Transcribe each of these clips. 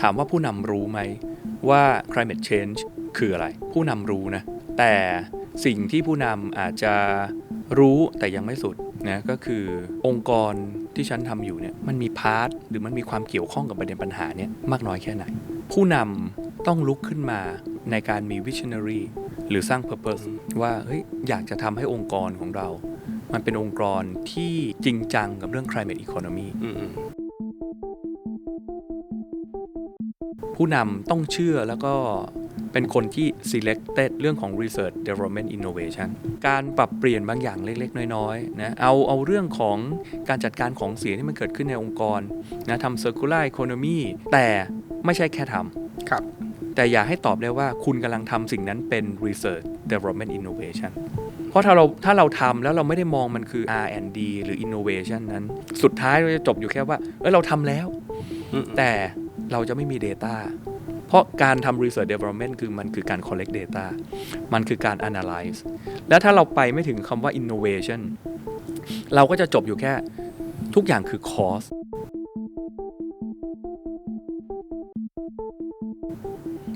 ถามว่าผู้นำรู้ไหมว่า climate change คืออะไร ผู้นำรู้นะ แต่สิ่งที่ผู้นำอาจจะรู้แต่ยังไม่สุดนะก็คือองค์กรที่ฉันทำอยู่เนี่ยมันมีพาร์ทหรือมันมีความเกี่ยวข้องกับประเด็นปัญหาเนี่ยมากน้อยแค่ไหน ผู้นำต้องลุกขึ้นมาในการมี visionary หรือสร้าง purpose ว่าเฮ้ยอยากจะทำให้องค์กรของเรา มันเป็นองค์กรที่จริงจังกับเรื่อง climate economy อืมผู้นำต้องเชื่อแล้วก็เป็นคนที่ selected เรื่องของ research development innovation การปรับเปลี่ยนบางอย่างเล็ก ๆ น้อยๆนะเอาเอาเรื่องของการจัดการของเสียที่มันเกิดขึ้นในองค์กรนะทำ circular economy แต่ไม่ใช่แค่ทครับำ แต่อย่าให้ตอบได้ว่าคุณกำลังทำสิ่งนั้นเป็น research development innovation เพราะถ้าเราถ้าเราทำแล้วเราไม่ได้มองมันคือ R&D หรือ innovation นั้น สุดท้ายเราจะจบอยู่แค่ว่า เออเราทำแล้วอืมแต่เราจะไม่มี Data เพราะการทำ Research Development คือมันคือการ collect data มันคือการ analyze แล้วถ้าเราไปไม่ถึงคำว่า innovation เราก็จะจบอยู่แค่ทุกอย่างคือ cost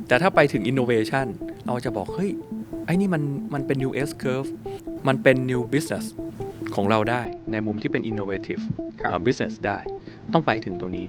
แต่ถ้าไปถึง innovation เราจะบอก เฮ้ย ไอ้นี่มันมันเป็น new S curve มันเป็น new business ของเราได้ในมุมที่เป็น innovative ครับเอ่อ business ได้ ต้องไปถึงตัวนี้